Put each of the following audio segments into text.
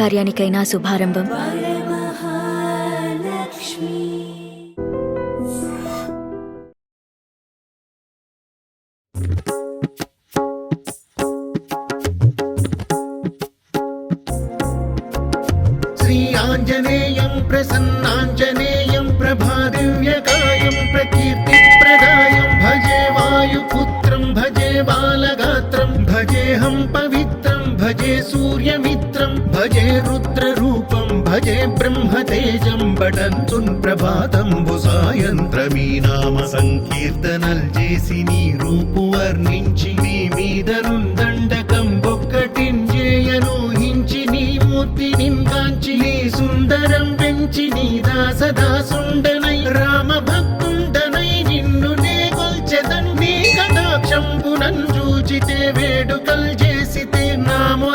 శుభకార్యానికైనా శుభారంభం. శ్రీ ఆంజనేయం ప్రసన్నాంజనేయం రుద్రరూపం భజే బ్రహ్మతేజం బడంతున్ ప్రభాతంబు సాయంత్రమీ నామ సంకీర్తనల్ చేసి నీ రూపు వర్ణించి నీ మీదరుందండకం ఒక్కటింజేయను హించి నీ మూర్తి నింకాంచి నీ సుందరం పెంచి నీ దాసదాసుండనై రామ భక్తుండనై నిన్ను నే కొల్చెదన్ నీ కటాక్షంబునన్ చూచితే వేడుకల్ చేసితే నాము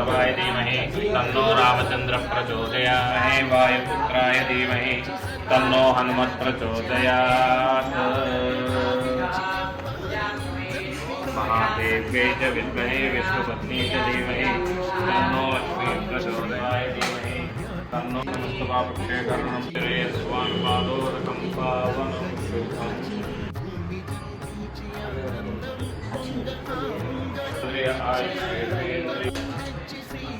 सीतावल्लभाय धीमहि, तन्नो रामचन्द्रः प्रचोदयामहे वायुपुत्राय धीमहि, तन्नो हनुमत् प्रचोदयात्। महादेव्यै च विद्महे, विष्णुपत्नी च धीमहि, तन्नो लक्ष्मी प्रचोदयाय धीमहि। तन्नो नमस्तवापक्षेकरणं श्रे स्वामिपादोदकं पावनं शुभम्। इंद्रिय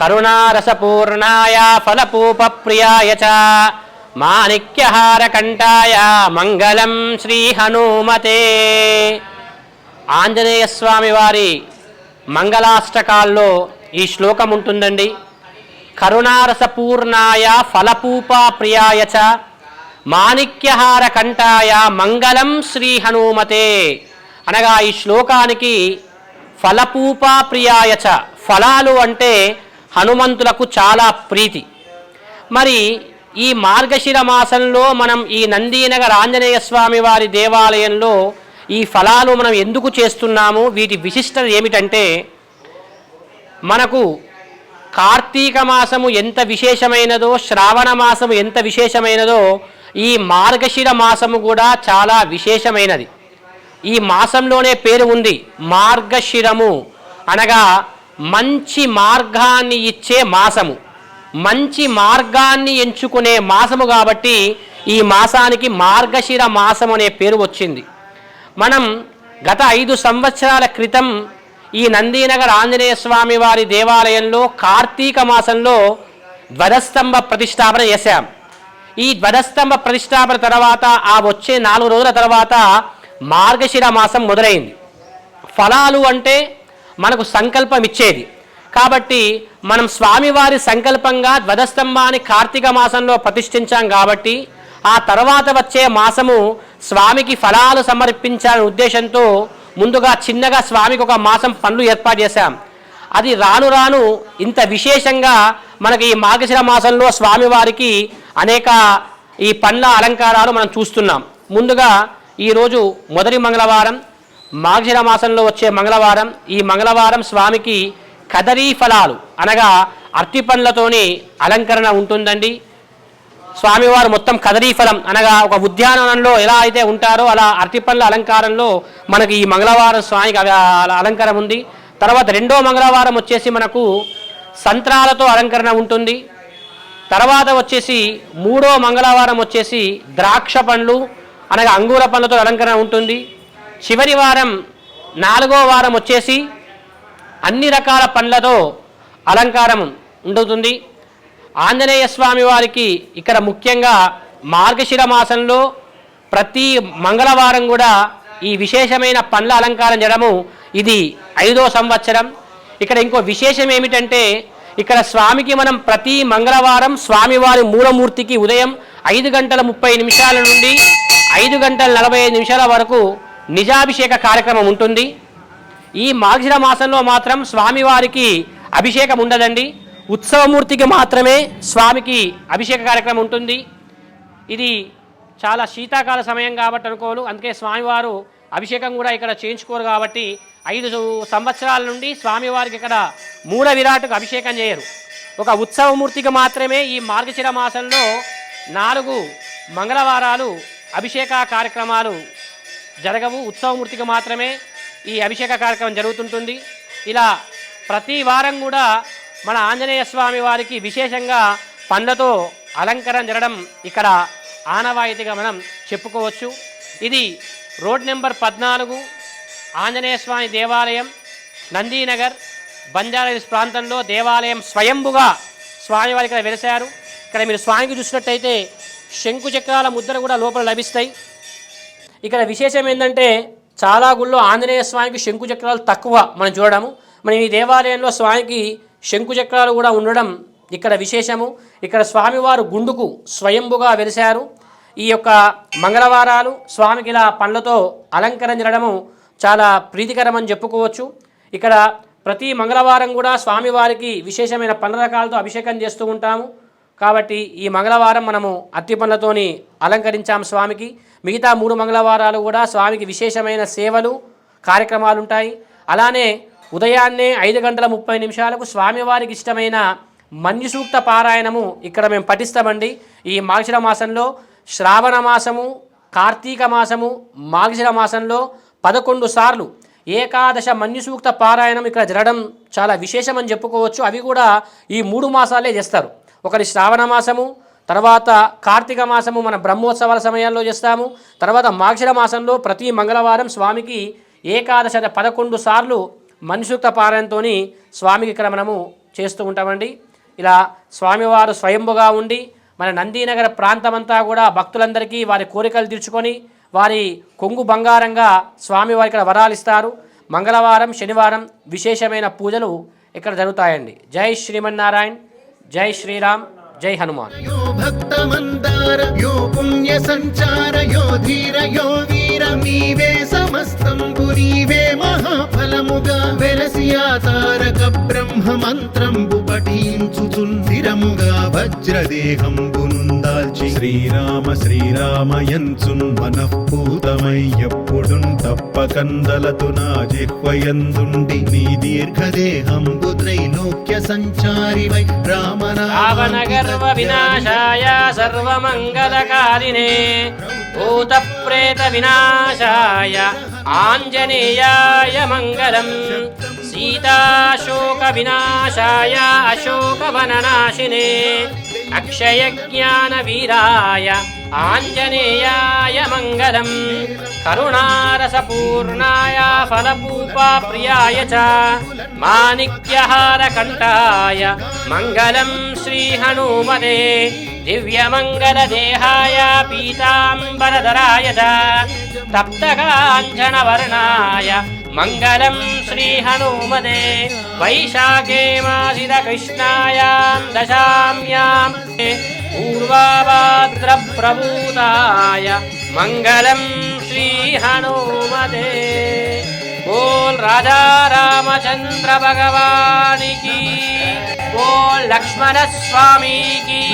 కరుణారసపూర్ణాయ ఫలపూప ప్రియాయ చ మాణిక్యహారకంఠాయ మంగళం శ్రీ హనుమతే ఆంజనేయ స్వామి వారి మంగళాష్టకాల్లో ఈ శ్లోకం ఉంటుందండి. కరుణారసపూర్ణాయ ఫలపూపా ప్రియాయ చ మాణిక్యహార కంఠాయ మంగళం శ్రీ హనుమతే అనగా ఈ శ్లోకానికి ఫలపూపా ప్రియాయ చ ఫలాలు అంటే హనుమంతులకు చాలా ప్రీతి. మరి ఈ మార్గశిర మాసంలో మనం ఈ నందీనగర్ ఆంజనేయ స్వామి వారి దేవాలయంలో ఈ ఫలాలు మనం ఎందుకు చేస్తున్నాము? వీటి విశిష్టత ఏమిటంటే మనకు కార్తీక మాసము ఎంత విశేషమైనదో శ్రావణ మాసము ఎంత విశేషమైనదో ఈ మార్గశిర మాసము కూడా చాలా విశేషమైనది. ఈ మాసంలోనే పేరు ఉంది మార్గశిరము అనగా మంచి మార్గాన్ని ఇచ్చే మాసము. మంచి మార్గాన్ని ఎంచుకునే మాసము కాబట్టి ఈ మాసానికి మార్గశిర మాసం అనే పేరు వచ్చింది. మనం గత ఐదు సంవత్సరాల క్రితం ఈ నందీనగర్ ఆంజనేయ స్వామి వారి దేవాలయంలో కార్తీక మాసంలో ధ్వజస్తంభ ప్రతిష్టాపన చేశాం. ఈ ధ్వజస్తంభ ప్రతిష్టాపన తర్వాత ఆ వచ్చే నాలుగు రోజుల తర్వాత మార్గశిర మాసం మొదలైంది. ఫలాలు అంటే మనకు సంకల్పం ఇచ్చేది కాబట్టి మనం స్వామివారి సంకల్పంగా ధ్వజస్తంభాన్ని కార్తీక మాసంలో ప్రతిష్ఠించాం కాబట్టి ఆ తర్వాత వచ్చే మాసము స్వామికి ఫలాలు సమర్పించాలనే ఉద్దేశంతో ముందుగా చిన్నగా స్వామికి ఒక మాసం పనులు ఏర్పాటు చేశాం. అది రాను రాను ఇంత విశేషంగా మనకి ఈ మాఘశిర మాసంలో స్వామివారికి అనేక ఈ పండ్ల అలంకారాలు మనం చూస్తున్నాం. ముందుగా ఈరోజు మొదటి మంగళవారం మాఘిర మాసంలో వచ్చే మంగళవారం ఈ మంగళవారం స్వామికి కదరీ ఫలాలు అనగా అరటి పండ్లతోనే అలంకరణ ఉంటుందండి. స్వామివారు మొత్తం కదరీ ఫలం అనగా ఒక ఉద్యానవనంలో ఎలా అయితే ఉంటారో అలా అరటి పండ్ల అలంకారంలో మనకి ఈ మంగళవారం స్వామికి అలంకరణ అలంకారం ఉంది. తర్వాత రెండో మంగళవారం వచ్చేసి మనకు సంత్రాలతో అలంకరణ ఉంటుంది. తర్వాత వచ్చేసి మూడో మంగళవారం వచ్చేసి ద్రాక్ష పండ్లు అనగా అంగూర పండ్లతో అలంకరణ ఉంటుంది. చివరి వారం నాలుగో వారం వచ్చేసి అన్ని రకాల పండ్లతో అలంకారం ఉంటుంది ఆంజనేయ స్వామి వారికి ఇక్కడ ముఖ్యంగా మార్గశిర మాసంలో ప్రతి మంగళవారం కూడా ఈ విశేషమైన పండ్ల అలంకారం చేయడము ఇది ఐదో సంవత్సరం. ఇక్కడ ఇంకో విశేషం ఏమిటంటే ఇక్కడ స్వామికి మనం ప్రతి మంగళవారం స్వామివారి మూలమూర్తికి ఉదయం ఐదు గంటల ముప్పై నిమిషాల నుండి ఐదు గంటల నలభై ఐదు నిమిషాల వరకు నిజాభిషేక కార్యక్రమం ఉంటుంది. ఈ మార్గశిర మాసంలో మాత్రం స్వామివారికి అభిషేకం ఉండదండి. ఉత్సవమూర్తికి మాత్రమే స్వామికి అభిషేక కార్యక్రమం ఉంటుంది. ఇది చాలా శీతాకాల సమయం కాబట్టి అనుకోరు అందుకే స్వామివారు అభిషేకం కూడా ఇక్కడ చేయించుకోరు కాబట్టి ఐదు సంవత్సరాల నుండి స్వామివారికి ఇక్కడ మూల విరాటుకు అభిషేకం చేయరు. ఒక ఉత్సవమూర్తికి మాత్రమే ఈ మార్గశిర మాసంలో నాలుగు మంగళవారాలు అభిషేక కార్యక్రమాలు జరగవు ఉత్సవమూర్తికి మాత్రమే ఈ అభిషేక కార్యక్రమం జరుగుతుంటుంది. ఇలా ప్రతి వారం కూడా మన ఆంజనేయ స్వామి వారికి విశేషంగా పండ్లతో అలంకరణ జరగడం ఇక్కడ ఆనవాయితీగా మనం చెప్పుకోవచ్చు. ఇది రోడ్ నెంబర్ పద్నాలుగు ఆంజనేయ స్వామి దేవాలయం నందీనగర్ బంజారాహిల్స్ ప్రాంతంలో దేవాలయం స్వయంభుగా స్వామివారి ఇక్కడ వెలిశారు. ఇక్కడ మీరు స్వామికి చూసినట్టయితే శంకు చక్రాల కూడా లోపల లభిస్తాయి. ఇక్కడ విశేషం ఏంటంటే చాలా గుళ్ళో ఆంజనేయ స్వామికి శంకు చక్రాలు తక్కువ మనం చూడడము. మనం ఈ దేవాలయంలో స్వామికి శంకు చక్రాలు కూడా ఉండడం ఇక్కడ విశేషము. ఇక్కడ స్వామివారు గుండుకు స్వయంభుగా వెలిశారు. ఈ యొక్క మంగళవారాలు స్వామికి ఇలా పండ్లతో అలంకరించడము చాలా ప్రీతికరమని చెప్పుకోవచ్చు. ఇక్కడ ప్రతి మంగళవారం కూడా స్వామివారికి విశేషమైన పండ్ల రకాలతో అభిషేకం చేస్తూ ఉంటాము. కాబట్టి ఈ మంగళవారం మనము అట్టి పండ్లతోని అలంకరించాము స్వామికి. మిగతా మూడు మంగళవారాలు కూడా స్వామికి విశేషమైన సేవలు కార్యక్రమాలు ఉంటాయి అలానే ఉదయాన్నే ఐదు గంటల ముప్పై నిమిషాలకు స్వామివారికి ఇష్టమైన మన్యుసూక్త పారాయణము ఇక్కడ మేము పఠిస్తామండి. ఈ మాఘిర మాసంలో శ్రావణ మాసము కార్తీక మాసము మాఘిర మాసంలో పదకొండు సార్లు ఏకాదశ మన్యుసూక్త పారాయణం ఇక్కడ జరగడం చాలా విశేషమని చెప్పుకోవచ్చు. అవి కూడా ఈ మూడు మాసాలే చేస్తారు. ఒకటి శ్రావణ మాసము తర్వాత కార్తీక మాసము మన బ్రహ్మోత్సవాల సమయాల్లో చేస్తాము. తర్వాత మాక్షర మాసంలో ప్రతి మంగళవారం స్వామికి ఏకాదశ పదకొండు సార్లు మనుషుక్త పారాయణతో స్వామికి ఇక్కడ మనము చేస్తూ ఉంటామండి. ఇలా స్వామివారు స్వయంభుగా ఉండి మన నందీనగర ప్రాంతమంతా కూడా భక్తులందరికీ వారి కోరికలు తీర్చుకొని వారి కొంగు బంగారంగా స్వామివారి ఇక్కడ వరాలు ఇస్తారు మంగళవారం శనివారం విశేషమైన పూజలు ఇక్కడ జరుగుతాయండి. జై శ్రీమన్నారాయణ జై శ్రీరామ్. జై హనుమాన్. భక్త మందార యో పుణ్య సంచార యో ధీర యో వీర మీవే సమస్తం పురీవే మహాఫలముగా వెలసియా తారక బ్రహ్మ మంత్రంబు పఠించుచున్ స్థిరముగా వజ్రదేహంబునుందాల్చి శ్రీరామ శ్రీరామయంచున్ మనఃపూతమయ్య తప్పకందలతు నా జిహ్వయందుండి నీ దీర్ఘదేహంబు త్రైలోక్య సంచారివై రావణగర్వ వినాశాయ సర్వమంగళకారిణే భూత ప్రేత వినాశాయ ఆంజనేయాయ మంగళం సీతాశోక వినాశాయ అశోకవననాశినే అక్షయ జ్ఞాన వీరాయ ఆంజనేయాయ మంగళం. కరుణారసపూర్ణాయ ఫలపూపా ప్రియాయ చ. మాణిక్యహార మంగళం శ్రీ హనుమతే దివ్యమంగళదేహాయ పీతాంబరధరాయ చ. తప్తకాంచనవర్ణాయ మంగళం శ్రీ హనుమతే వైశాఖే మాసిద కృష్ణాయాం దశామ్యాం. पूर्वाभाद्रप्रभूताय मङ्गलं श्रीहनुमते बोल राधा रामचंद्र भगवान की बोल लक्ष्मण स्वामी की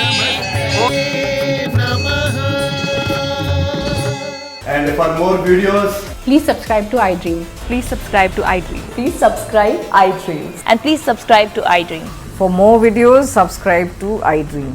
And for more videos, please subscribe to iDream. Please subscribe to iDream. Please subscribe iDream. And please subscribe to iDream. For more videos, subscribe to iDream.